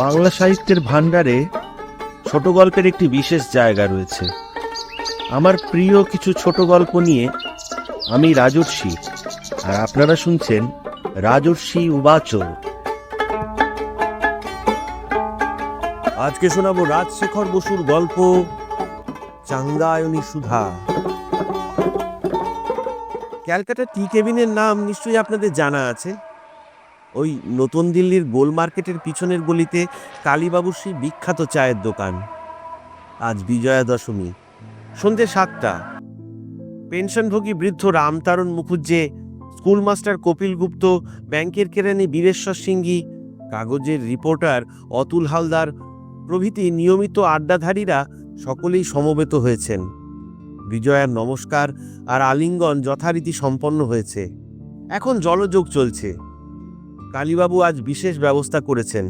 বাংলা সাহিত্যের ভাণ্ডারে ছোট গল্পের একটি বিশেষ জায়গা রয়েছে। আমার প্রিয় কিছু ছোট গল্প নিয়ে আমি রাজর্ষি, আর আপনারা শুনছেন রাজর্ষি উবাচ আজকে শোনাবো রাজশেখর বসুর গল্প, চাঙ্গায়নী সুধা। ক্যালকাটা টি কেবিনের নাম নিশ্চয়ই আপনাদের জানা আছে। ওই নতুন দিল্লির গোল মার্কেটের পিছনের গলিতে কালীবাবুর সেই বিখ্যাত চায়ের দোকান। আজ বিজয়া দশমী সন্ধ্যে সাতটা। পেনশনভোগী বৃদ্ধ রামতারণ মুখুজ্জে স্কুল মাস্টার কপিল গুপ্ত, ব্যাংকের কেরানি বীরেশ্বর সিংহী, কাগজের রিপোর্টার অতুল হালদার, প্রভৃতি নিয়মিত আড্ডাধারীরা সকলেই সমবেত হয়েছেন। বিজয়ার নমস্কার আর আলিঙ্গন যথারীতি সম্পন্ন হয়েছে। এখন জলযোগ চলছে। কালীবাবু আজ বিশেষ ব্যবস্থা করেছেন।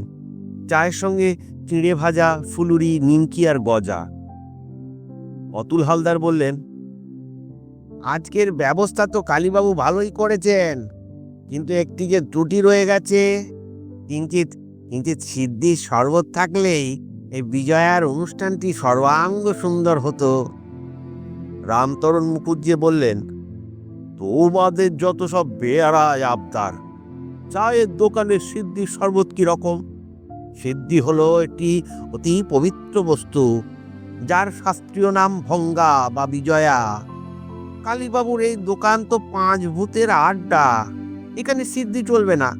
চায়ের সঙ্গে চিঁড়ে ভাজা, ফুলুরি, নিমকি আর গজা। অতুল হালদার বললেন, আজকের ব্যবস্থা তো কালীবাবু ভালোই করেছেন, কিন্তু একটি যে ত্রুটি রয়ে গেছে কিঞ্চিত কিঞ্চিত সিদ্ধির শরবত থাকলেই এই বিজয়ার অনুষ্ঠানটি সর্বাঙ্গ সুন্দর হতো। রামতরণ মুখুজ্জে বললেন তোমাদের যত সব বেয়ারায় আবদার চায়ের দোকানে সিদ্ধি শরবত কি রকম? সিদ্ধি হলো একটি অতি পবিত্র বস্তু, যার শাস্ত্রীয় নাম ভঙ্গা বা বিজয়া। কালীবাবুর এই দোকান তো পাঁচ ভূতের আড্ডা, এখানে সিদ্ধি চলবে না।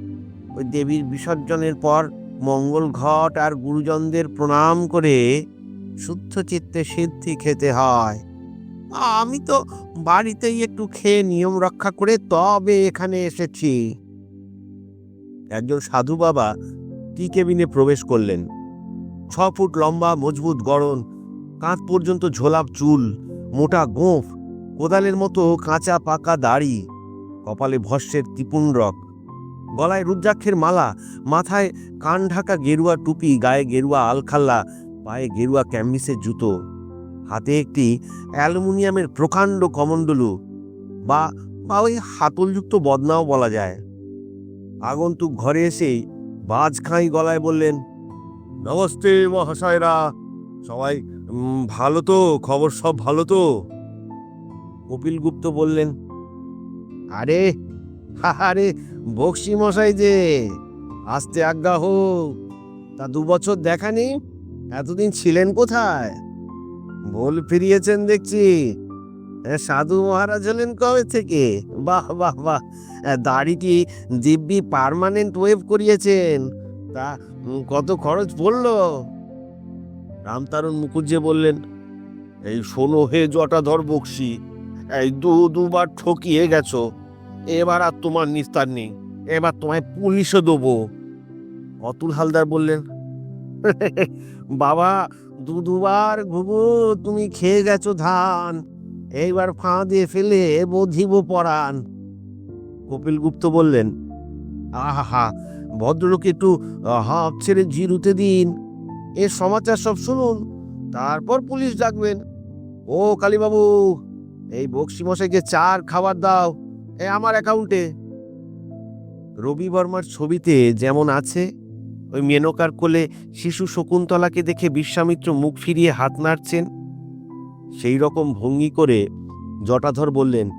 ওই দেবীর বিসর্জনের পর মঙ্গল ঘট আর গুরুজনদের প্রণাম করে শুদ্ধ চিত্তে সিদ্ধি খেতে হয়। আমি তো বাড়িতেই একটু খেয়ে নিয়ম রক্ষা করে তবে এখানে এসেছি। একজন সাধু বাবা টি কেবিনে প্রবেশ করলেন। ছ ফুট লম্বা, মজবুত গড়ন, কাঁধ পর্যন্ত ঝোলাপ চুল, মোটা গোঁফ, কোদালের মতো কাঁচা পাকা দাড়ি, কপালে ভস্যের তিপুণ্ডরক গলায় রুদ্রাক্ষের মালা, মাথায় কান ঢাকা গেরুয়া টুপি, গায়ে গেরুয়া আলখাল্লা, পায়ে গেরুয়া ক্যাম্বিসের জুতো, হাতে একটি অ্যালুমিনিয়ামের প্রকাণ্ড কমণ্ডলু বা বা ওই হাতলযুক্ত বদনাও বলা যায়। আগন্তুক ঘরে এসেই বাজ খাঁই গলায় বললেন, নমস্তে মহাশয়রা, সবাই ভালো তো? খবর সব ভালো তো? কপিল গুপ্ত বললেন, আরে আরে, বক্সি মশাই যে, আসতে আজ্ঞা হোক। তা দু বছর দেখা দেখানি এতদিন ছিলেন কোথায়? বল ফিরিয়েছেন দেখছি। সাধু মহারাজ হলেন কবে থেকে? বাহ বাহ বাহ। দাড়িটি দিব্যি পার্মানেন্ট ওয়েভ করিয়েছেন? তা কত খরচ পড়ল? রামতারণ মুখুজ্জে বললেন, এই শোনো হে জটাধর বক্সি, এই দু, দুবার ঠকিয়ে গেছো। এবার আর তোমার নিস্তার নেই। এবার তোমায় পুলিশে দেবো। অতুল হালদার বললেন বাবা, দু, দুবার ঘুঘু, তুমি খেয়ে গেছো ধান। এইবার ফাঁদে ফেলে বধিব কপিল গুপ্ত বললেন, আহা, ভদ্রলোক একটু হাঁপ ছেড়ে জিরুতে দিন। এ সমাচার সব শুনুন, তারপর পুলিশ ডাকবেন। ও কালীবাবু, এই বক্সি মশাইকে চার খাবার দাও, এ আমার অ্যাকাউন্টে রবি বর্মার ছবিতে যেমন আছে, ওই মেনকার কোলে শিশু শকুন্তলাকে দেখে বিশ্বামিত্র মুখ ফিরিয়ে হাত নাড়ছেন। সেই রকম ভঙ্গি করে জটাধর বললেন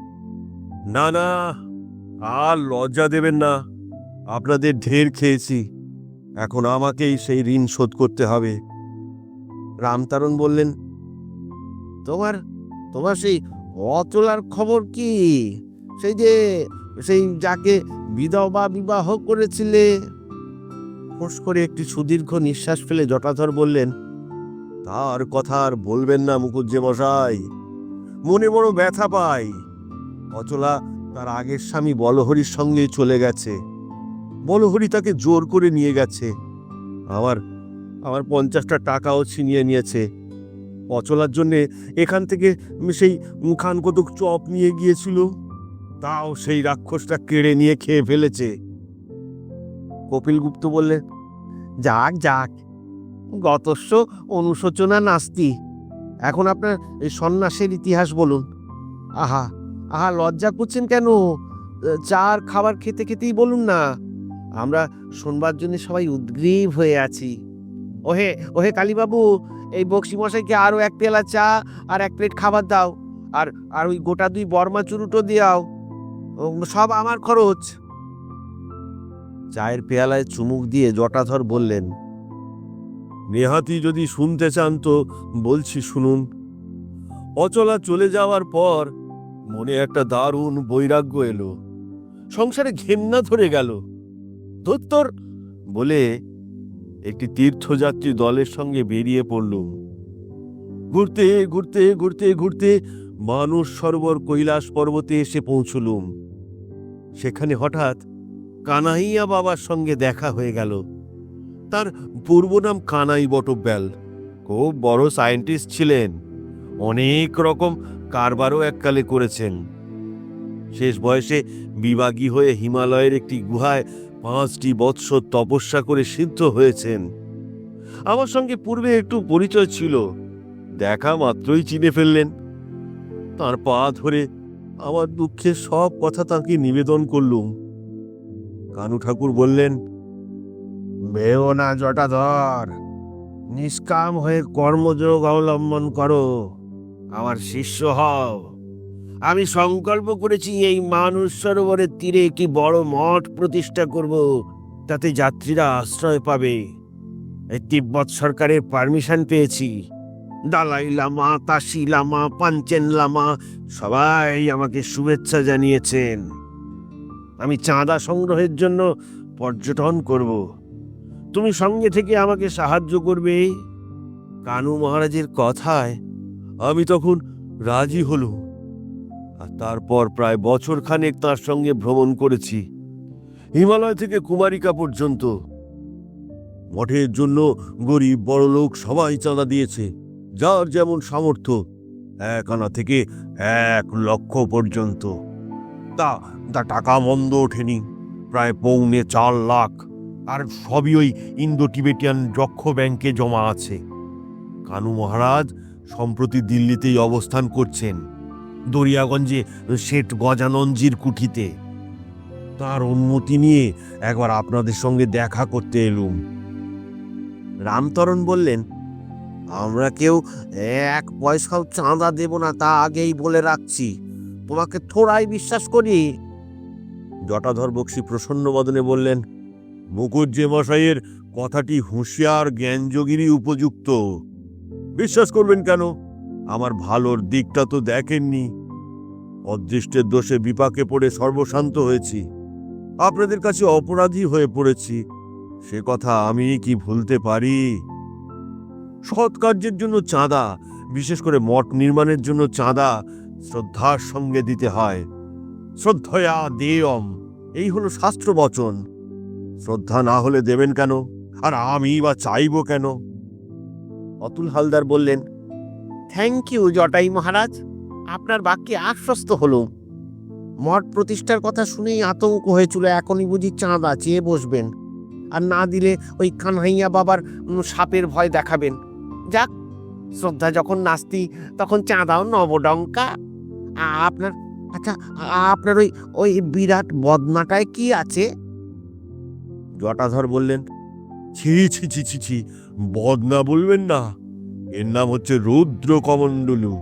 না না আর লজ্জা দেবেন না। আপনাদের ঢের খেয়েছি। এখন আমাকেই সেই ঋণ শোধ করতে হবে। রামতারণ বললেন তোমার তোমার সেই অচলার খবর কি? সেই যে সেই যাকে বিধবা বিবাহ করেছিলে। ফোঁস করে একটি সুদীর্ঘ নিঃশ্বাস ফেলে জটাধর বললেন তার কথা আর বলবেন না মুখুজ্জে মশাই। মনে বড় ব্যথা পাই। অচলা তার আগের স্বামী বলহরির সঙ্গে চলে গেছে। বলহরি তাকে জোর করে নিয়ে গেছে। আমার আমার পঞ্চাশটা টাকাও ছিনিয়ে নিয়েছে। অচলার জন্যে এখান থেকে সেই খান কতক চপ নিয়ে গিয়েছিল। তাও সেই রাক্ষসটা কেড়ে নিয়ে খেয়ে ফেলেছে। কপিল গুপ্ত বললে, যাক যাক গতস্য অনুশোচনা নাস্তি। এখন আপনার এই সন্ন্যাসের ইতিহাস বলুন। আহা আহা, লজ্জা করছেন কেন? চার খাবার খেতে খেতেই বলুন না। আমরা শোনবার জন্য সবাই উদ্গ্রীব হয়ে আছি। ওহে ওহে কালীবাবু, এই বক্সি মশাইকে আরও এক পেলা চা আর এক প্লেট খাবার দাও। আর আর ওই গোটা দুই বর্মা চুরুটো দিয়াও। সব আমার খরচ। চায়ের পেয়ালায় চুমুক দিয়ে জটাধর বললেন নেহাতি যদি শুনতে চান তো বলছি শুনুন। অচলা চলে যাওয়ার পর মনে একটা দারুণ বৈরাগ্য এলো। সংসারে ঘেন্না ধরে গেল। ধত্তর বলে একটি তীর্থযাত্রী দলের সঙ্গে বেরিয়ে পড়লুম ঘুরতে ঘুরতে ঘুরতে ঘুরতে মানুষ সরোবর কৈলাস পর্বতে এসে পৌঁছলুম সেখানে হঠাৎ কানাইয়া বাবার সঙ্গে দেখা হয়ে গেল। তার পূর্ব নাম কানাই বটব্যাল। খুব বড় সায়েন্টিস্ট ছিলেন। অনেক রকম কারবারও এককালে করেছেন। শেষ বয়সে বিবাগী হয়ে হিমালয়ের একটি গুহায় পাঁচটি বৎসর তপস্যা করে সিদ্ধ হয়েছেন। আমার সঙ্গে পূর্বে একটু পরিচয় ছিল। দেখা মাত্রই চিনে ফেললেন। তার পা ধরে আমার দুঃখের সব কথা তাকে নিবেদন করলুম। কানু ঠাকুর বললেন বেও না, জটাধর। নিষ্কাম হয়ে কর্মযোগ অবলম্বন করো। আমার শিষ্য হও। আমি সংকল্প করেছি এই মানুষ সরোবরের তীরে একটি বড় মঠ প্রতিষ্ঠা করব, তাতে যাত্রীরা আশ্রয় পাবে। এই তিব্বত সরকারের পারমিশন পেয়েছি। দালাই লামা, তাসি লামা, পাঞ্চেন লামা, সবাই আমাকে শুভেচ্ছা জানিয়েছেন। আমি চাঁদা সংগ্রহের জন্য পর্যটন করব। তুমি সঙ্গে থেকে আমাকে সাহায্য করবে? কানু মহারাজের কথায় আমি তখন রাজি হলুম। আর তারপর প্রায় বছর খানেক তার সঙ্গে ভ্রমণ করেছি, হিমালয় থেকে কুমারিকা পর্যন্ত। মঠের জন্য গরিব বড়লোক সবাই চাঁদা দিয়েছে, যার যেমন সামর্থ্য, এক আনা থেকে এক লক্ষ পর্যন্ত। তা তা টাকা মন্দ ওঠেনি, প্রায় পৌনে চার লাখ। আর সবই ওই ইন্দো টিবেটিয়ান যক্ষ ব্যাংকে জমা আছে। কানু মহারাজ সম্প্রতি দিল্লিতেই অবস্থান করছেন, দরিয়াগঞ্জে শেঠ গজাননজির কুঠিতে। তার অনুমতি নিয়ে একবার আপনাদের সঙ্গে দেখা করতে এলুম। রামতরণ বললেন, আমরা কেউ এক পয়সাও চাঁদা দেব না, তা আগেই বলে রাখছি। তোমাকে থোড়াই বিশ্বাস করি। জটাধর বক্সি প্রসন্ন বদনে বললেন মুকুজ্জে মশাইয়ের কথাটি হুঁশিয়ার জ্ঞানযোগীরই উপযুক্ত। বিশ্বাস করবেন কেন? আমার ভালোর দিকটা তো দেখেননি। অদৃষ্টের দোষে বিপাকে পড়ে সর্বশান্ত হয়েছি। আপনাদের কাছে অপরাধী হয়ে পড়েছি। সে কথা আমি কি ভুলতে পারি? সৎ কার্যের জন্য চাঁদা, বিশেষ করে মঠ নির্মাণের জন্য চাঁদা শ্রদ্ধার সঙ্গে দিতে হয়। শ্রদ্ধয়া দেয়ম, এই হলো শাস্ত্র বচন। শ্রদ্ধা না হলে দেবেন কেন? আর আমি বা চাইব কেন? অতুল হালদার বললেন থ্যাংক ইউ জটাই মহারাজ। আপনার বাক্যে আশ্বস্ত হলো মঠ প্রতিষ্ঠার কথা শুনেই আতঙ্ক হয়েছিল এখনই বুঝি চাঁদা চেয়ে বসবেন। আর না দিলে ওই কানহাইয়া বাবার সাপের ভয় দেখাবেন। যাক, শ্রদ্ধা যখন নাস্তি, তখন চাঁদাও নবডঙ্কা। আপনার আচ্ছা আপনার ওই ওই বিরাট বদনাটায় কি আছে? জটাধর বললেন, ছি ছি ছি ছি ছি বদনা বলবেন না। এর নাম হচ্ছে রুদ্র কমণ্ডলু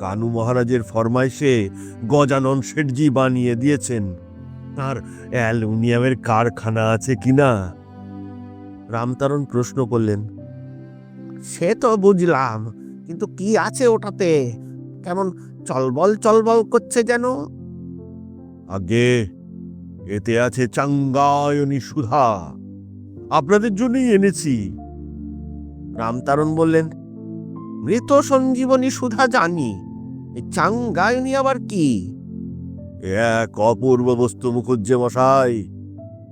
কানু মহারাজের ফরমাইশে গজানন শেঠজি বানিয়ে দিয়েছেন। তার অ্যালুমিনিয়ামের কারখানা আছে কিনা রামতারণ প্রশ্ন করলেন, সে তো বুঝলাম, কিন্তু কি আছে ওটাতে? কেমন চলবল চলবল করছে যেন? আগে এতে আছে চাঙ্গায়নী সুধা। আপনাদের জন্যই এনেছি। রামতারণ বললেন, মৃত সঞ্জীবনী সুধা জানি চাঙ্গায়নি আবার কি? এক অপূর্ব বস্তু, মুখুজ্জে মশাই।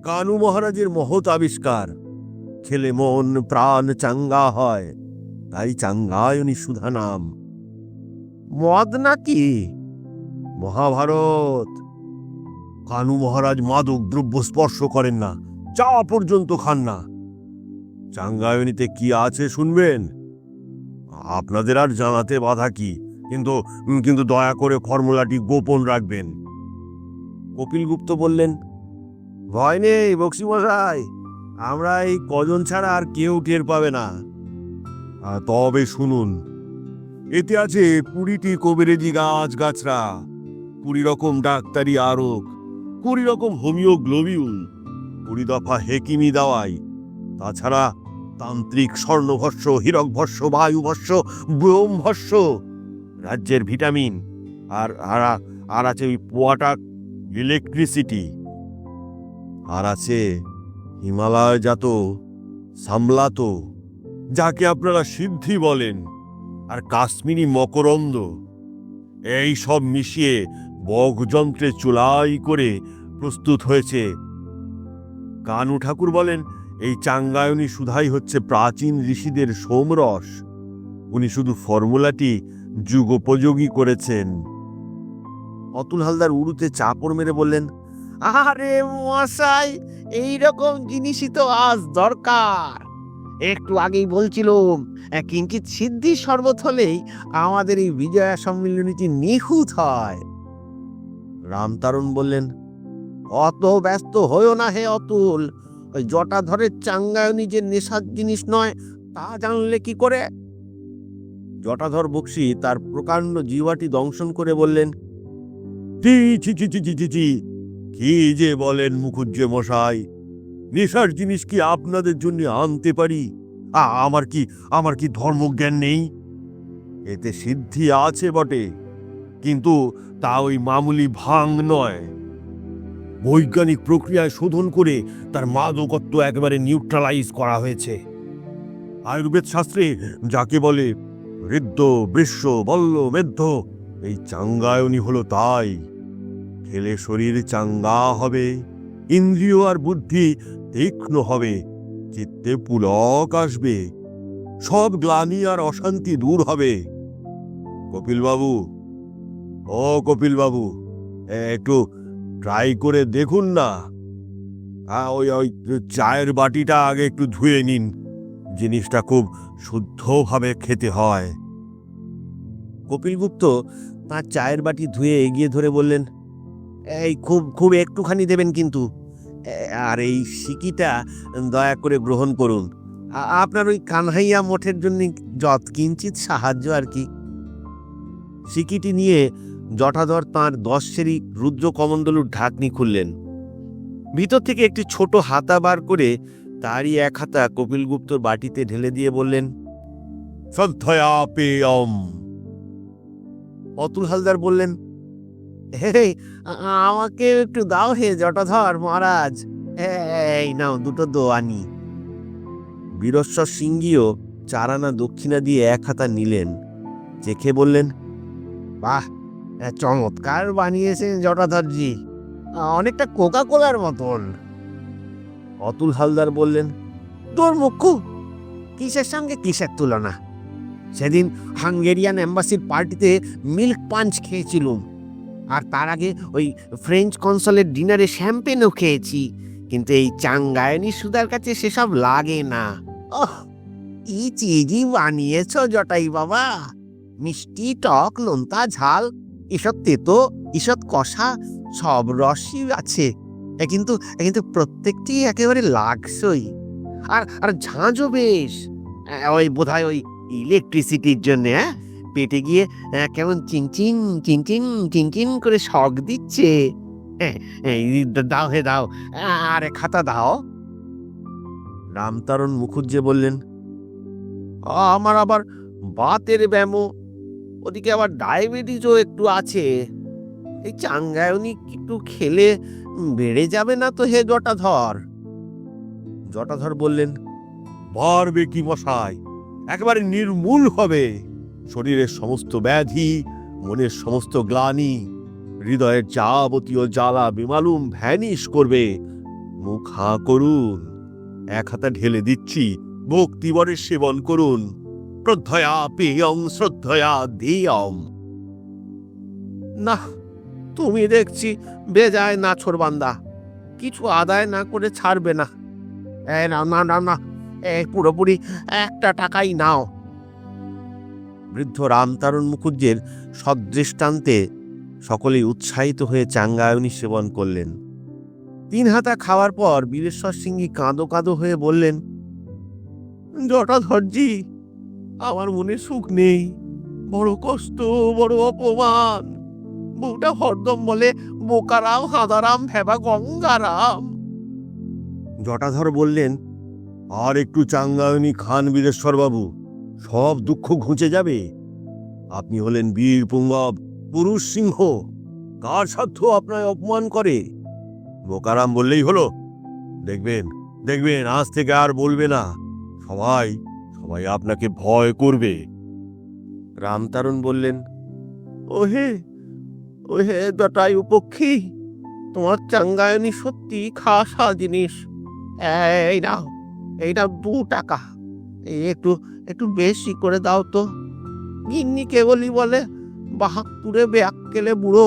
কানু মহারাজের মহৎ আবিষ্কার। খেলে মন, প্রাণ চাঙ্গা হয়, তাই চাঙ্গায়নী সুধা নাম। মদ নাকি? মহাভারত। কানু মহারাজ মাদক দ্রব্য স্পর্শ করেন না। চা পর্যন্ত খান না। চাঙ্গায়নীতে কি আছে শুনবেন? আপনাদের আর জানাতে বাধা কি? কিন্তু কিন্তু দয়া করে ফর্মুলাটি গোপন রাখবেন। কপিল গুপ্ত বললেন ভয় নেই বক্সি মশাই। আমরা এই কজন ছাড়া আর কেউ টের পাবে না। তবে শুনুন। এতে আছে কুড়িটি কবিরেজি গাছ গাছরা কুড়ি রকম ডাক্তারি আরোগ কুড়ি রকম হোমিওগ্লোবিউল কুড়ি দফা হেকিমি দাওয়াই তাছাড়া তান্ত্রিক স্বর্ণভস্য, হীরকভস্য, বায়ুভস্য ব্যোমভস্য রাজ্যের ভিটামিন, আর আর আর আছে ওই পোয়াটা ইলেকট্রিসিটি। আর আছে হিমালয় জাত সামলাত, যাকে আপনারা সিদ্ধি বলেন, আর কাশ্মীরি মকরন্দ। এই সব মিশিয়ে বগযন্ত্রে চুলাই করে প্রস্তুত হয়েছে। কানু ঠাকুর বলেন এই চাঙ্গায়নী সুধাই হচ্ছে প্রাচীন ঋষিদের সোমরস। উনি শুধু ফর্মুলাটি যুগোপযোগী করেছেন। অতুল হালদার উড়ুতে চাপড় মেরে বললেন আরে মশাই এই রকম জিনিসই তো আজ দরকার। একটু আগেই বলছিলাম আহ, কিঞ্চিত সিদ্ধি শরবত হলেই আমাদের এই বিজয়া সম্মিলনীটি নিখুঁত হয়। রামতারণ বললেন অত ব্যস্ত হইও না হে অতুল। ওই জটাধরের চাঙ্গায়নি যে নেশার জিনিস নয়, তা জানলে কি করে? জটাধর বক্সি তার প্রকাণ্ড জিওয়াটি দংশন করে বললেন কি যে বলেন মুখুজ্জে মশাই? নেশার জিনিস কি আপনাদের জন্য আনতে পারি? আমার কি আমার কি ধর্মজ্ঞান নেই? এতে সিদ্ধি আছে বটে, কিন্তু তা ওই মামুলি ভাং নয়। বৈজ্ঞানিক প্রক্রিয়ায় শোধন করে তার মাদকত্ব একেবারে নিউট্রালাইজ করা হয়েছে। আয়ুর্বেদ শাস্ত্রে যাকে বলে হৃদ্য, বৃষ্য, বল্ল মেধ্য এই চাঙ্গায়নী হলো তাই। খেলে শরীর চাঙ্গা হবে, ইন্দ্রিয় আর বুদ্ধি তীক্ষ্ণ হবে, চিত্তে পুলক আসবে, সব গ্লানি আর অশান্তি দূর হবে। কপিলবাবু, ও কপিল বাবু একটু ট্রাই করে দেখুন না। হ্যাঁ ওই ওই চায়ের বাটিটা আগে একটু ধুয়ে নিন। জিনিসটা খুব শুদ্ধভাবে খেতে হয়। কপিলগুপ্ত তার চায়ের বাটি ধুয়ে এগিয়ে ধরে বললেন, এই, খুব খুব একটুখানি দেবেন কিন্তু। আর এই সিকিটা দয়া করে গ্রহণ করুন। আপনার ওই কানহাইয়া মঠের জন্য যৎ কিঞ্চিত সাহায্য আর কি। সিকিটি নিয়ে জটাধর তাঁর দশ সেরি রুদ্র কমণ্ডলুর ঢাকনি খুললেন। ভিতর থেকে একটি ছোট হাতা বার করে তারই এক হাতা কপিলগুপ্তর বাটিতে ঢেলে দিয়ে বললেন পেয়ম অতুল হালদার বললেন, হে আমাকে একটু দাও হে জটাধর মহারাজ। এই নাও দুটো দোয়ানি বীরস্বর সিংহীও চারানা দক্ষিণা দিয়ে এক হাতা নিলেন। চেখে বললেন, বাহ চমৎকার বানিয়েছেন জটাধরজি। অনেকটা কোকা কোলার মতন। অতুল হালদার বললেন তোর মুখ্য কিসের সঙ্গে কিসের তুলনা? সেদিন হাঙ্গেরিয়ান এম্বাসির পার্টিতে মিল্ক পাঞ্চ খেয়েছিলুম। আর তার আগে ওই ফ্রেঞ্চ কনসলের ডিনারে শ্যাম্পেনও খেয়েছি কিন্তু এই চাঙ্গায়নি সুদার কাছে সেসব লাগে না। ওহ ই বানিয়েছ জটাই বাবা। মিষ্টি টক নোনতা ঝাল এসব তেতো ঈষৎ কষা সব রসই আছে। কিন্তু কিন্তু প্রত্যেকটি একেবারে লাগসই আর আর ঝাঁঝও বেশ। ওই বোধহয় ওই ইলেকট্রিসিটির জন্য হ্যাঁ? পেটে গিয়ে কেমন চিনচিন চিনচিন চিনচিন করে শখ দিচ্ছে। হ্যাঁ, দাও হে দাও। আরে খাতা দাও। রামতারণ মুখুজ্জে বললেন "আ, আমার আবার বাতের ব্যামো ওদিকে আবার ডায়াবেটিসও একটু আছে। এই চাঙ্গায়নি একটু খেলে বেড়ে যাবে না তো হে জটাধর? জটাধর বললেন, বাড়বে কি মশাই? একেবারে নির্মূল হবে। শরীরের সমস্ত ব্যাধি, মনের সমস্ত গ্লানি, হৃদয়ের যাবতীয় জ্বালা বিমালুম ভ্যানিশ করবে। মুখ হাঁ করুন, এক হাতা ঢেলে দিচ্ছি ভক্তিবরের সেবন করুন। শ্রদ্ধয়া পেয়ং শ্রদ্ধয়া দেয়ম। না তুমি দেখছি বেজায় না বান্দা কিছু আদায় না করে ছাড়বে না। এ না না না না এই পুরোপুরি একটা টাকাই নাও। বৃদ্ধ রামতারণ মুখুজ্জের সদৃষ্টান্তে সকলেই উৎসাহিত হয়ে চাঙ্গায়নী সেবন করলেন। তিন হাতা খাওয়ার পর বীরেশ্বর সিংহী কাঁদো কাঁদো হয়ে বললেন, জটাধরজি আমার মনে সুখ নেই। বড় কষ্ট, বড় অপমান। বউটা হরদম বলে, বোকারাম, হাদারাম, ভেবা গঙ্গারাম। জটাধর বললেন, আর একটু চাঙ্গায়নি খান বীরেশ্বর বাবু সব দুঃখ ঘুঁচে যাবে। আপনি হলেন বীর পুঙ্গব, পুরুষ সিংহ, কার সাধ্য আপনায় অপমান করে? বোকারাম বললেই হলো, দেখবেন দেখবেন, আজ থেকে আর বলবে না। সবাই সবাই আপনাকে ভয় করবে। রামতারণ বললেন, ওহে ওহে জটাই উপক্ষী, তোমার চাঙ্গায়নি সত্যি খাসা জিনিস। এই নাও, এইটা দু টাকা। এই একটু একটু বেশি করে দাও তো। গিন্নি কেবলই বলে, বাহাত্তরে ব্যাককেলে বুড়ো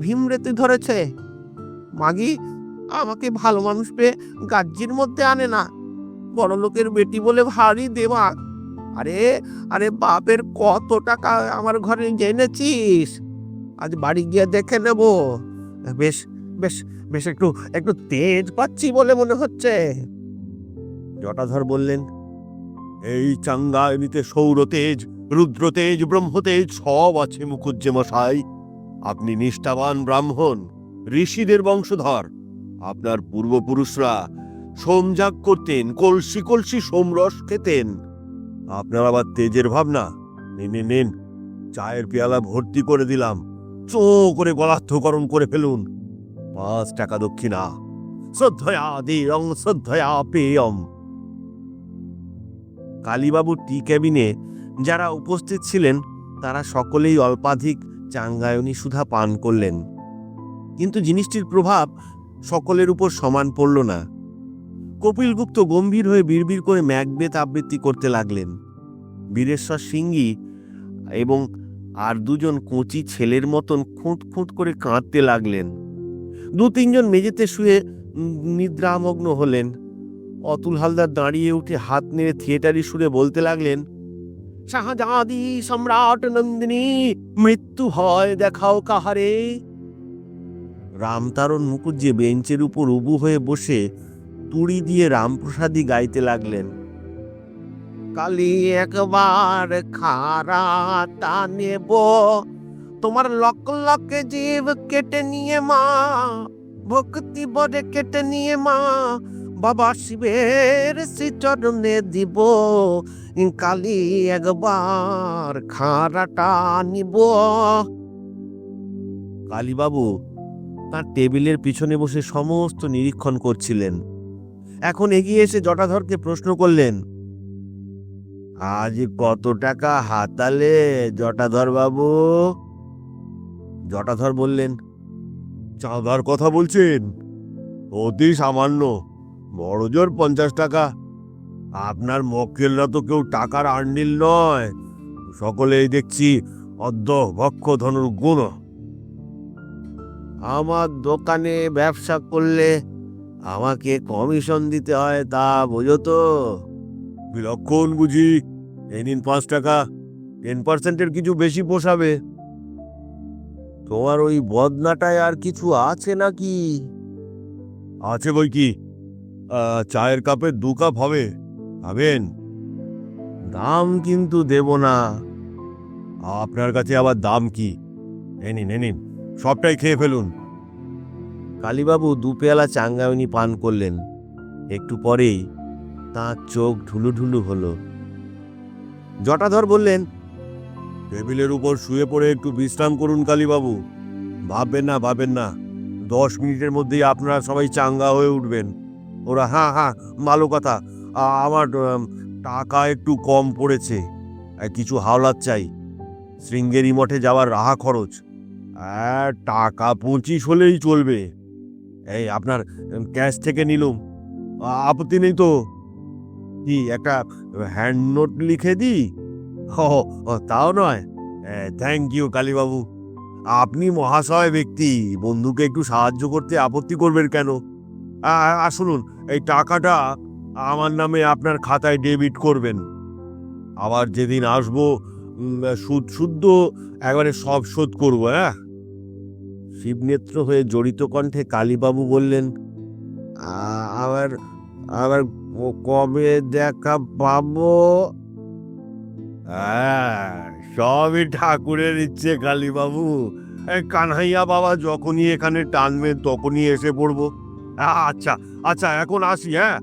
ভীমরেতে ধরেছে। মাগি, আমাকে ভালো মানুষ পেয়ে গাজ্জির মধ্যে আনে না। বড় লোকের বেটি বলে ভারী দেওয়া আরে আরে বাপের কত টাকা আমার ঘরে জেনেছিস আজ বাড়ি গিয়ে দেখে নেব। বেশ বেশ বেশ একটু একটু তেজ পাচ্ছি বলে মনে হচ্ছে। জটাধর বললেন, এই চাঙ্গায়নিতে সৌরতেজ, রুদ্রতেজ, ব্রহ্মতেজ সব আছে মুখুজ্জে মশাই। আপনি নিষ্ঠাবান ব্রাহ্মণ, ঋষিদের বংশধর। আপনার পূর্বপুরুষরা সোমযাগ করতেন কলসি কলসি সোমরস খেতেন। আপনার আবার তেজের ভাবনা? নিন নিন, চায়ের পেয়ালা ভর্তি করে দিলাম। চো করে গলার্থকরণ করে ফেলুন। পাঁচ টাকা দক্ষিণা। পেয়ম। কালীবাবুর টি ক্যাবিনে যারা উপস্থিত ছিলেন তারা সকলেই অল্পাধিক চাঙ্গায়নী সুধা পান করলেন। কিন্তু জিনিসটির প্রভাব সকলের উপর সমান পড়ল না। কপিলগুপ্ত গম্ভীর হয়ে বিড়বিড় করে ম্যাকবেত আবৃত্তি করতে লাগলেন। বীরেশ্বর সিংহী এবং আর দুজন কচি ছেলের মতন খুঁত খুঁত করে কাঁদতে লাগলেন। দু তিনজন মেঝেতে শুয়ে নিদ্রামগ্ন হলেন। অতুল হালদার দাঁড়িয়ে উঠে হাত নেড়ে থিয়েটারি সুরে বলতে লাগলেন, শাহজাদি সম্রাট নন্দিনী, মৃত্যু হয় দেখাও কাহারে? রামতারণ মুখুজ্জে বেঞ্চের উপর উবু হয়ে বসে তুড়ি দিয়ে রামপ্রসাদী গাইতে লাগলেন। কালি একবার খারাটা নেব তোমার লক লকে জীব কেটে নিয়ে মা ভক্তি বরে কেটে নিয়ে মা বাবা শিবের শ্রীচরণে দিব। কালি একবার খাড়াটা নিব কালীবাবু তার টেবিলের পিছনে বসে সমস্ত নিরীক্ষণ করছিলেন। এখন এগিয়ে এসে জটাধরকে প্রশ্ন করলেন, আজ কত টাকা হাতালে জটাধর বাবু জটাধর বললেন, চাঁদার কথা বলছেন? অতি সামান্য, বড় জোর পঞ্চাশ টাকা। আপনার মক্কেলরা তো কেউ টাকার আন্ডিল নয়। সকলেই দেখছি অদ্য ভক্ষ ধনুর গুণ। আমার দোকানে ব্যবসা করলে আমাকে কমিশন দিতে হয় তা বোঝো তো। বিলক্ষণ বুঝি এই নিন পাঁচ টাকা টেন পার্সেন্টের কিছু বেশি পোষাবে। তোমার ওই বদনাটায় আর কিছু আছে নাকি? আছে বই কি? চায়ের কাপে দু কাপ হবে খাবেন? দাম কিন্তু দেব না। আপনার কাছে আবার দাম কি? এ নিন এ নিন সবটাই খেয়ে ফেলুন। কালীবাবু দু পেয়ালা চাঙ্গায়নি পান করলেন। একটু পরেই তাঁর চোখ ঢুলু ঢুলু হলো। জটাধর বললেন, টেবিলের উপর শুয়ে পড়ে একটু বিশ্রাম করুন কালীবাবু। ভাববেন না ভাববেন না। দশ মিনিটের মধ্যেই আপনারা সবাই চাঙ্গা হয়ে উঠবেন। ওরা হ্যাঁ হ্যাঁ ভালো কথা। আমার টাকা একটু কম পড়েছে। কিছু হাওলাত চাই। শৃঙ্গেরি মঠে যাওয়ার রাহা খরচ। টাকা পঁচিশ হলেই চলবে। এই আপনার ক্যাশ থেকে নিলুম। আপত্তি নেই তো। কি, একটা হ্যান্ড নোট লিখে দিই? ও তাও নয়। Thank you Kalibabu. আপনি মহাশয় ব্যক্তি, বন্ধুকে একটু সাহায্য করতে আপত্তি করবেন কেন? আর শুনুন, এই টাকাটা আমার নামে আপনার খাতায় ডেবিট করবেন। আবার যেদিন আসব সুদ, শুদ্ধ, একবারে সব শোধ করব হ্যাঁ? শিবনেত্র হয়ে জড়িত কণ্ঠে কালীবাবু বললেন আবার আবার কবে দেখা পাবো? হ্যাঁ সবই ঠাকুরের ইচ্ছে কালীবাবু। কানহাইয়া বাবা যখনই এখানে টানবে তখনই এসে পড়ব। আচ্ছা আচ্ছা এখন আসি হ্যাঁ?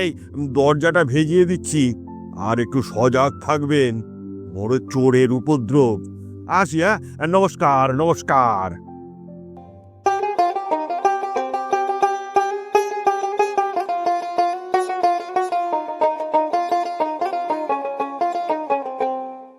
এই, দরজাটা ভেজিয়ে দিচ্ছি। আর একটু সজাগ থাকবেন। বড় চোরের উপদ্রব। আসি হ্যাঁ? নমস্কার নমস্কার।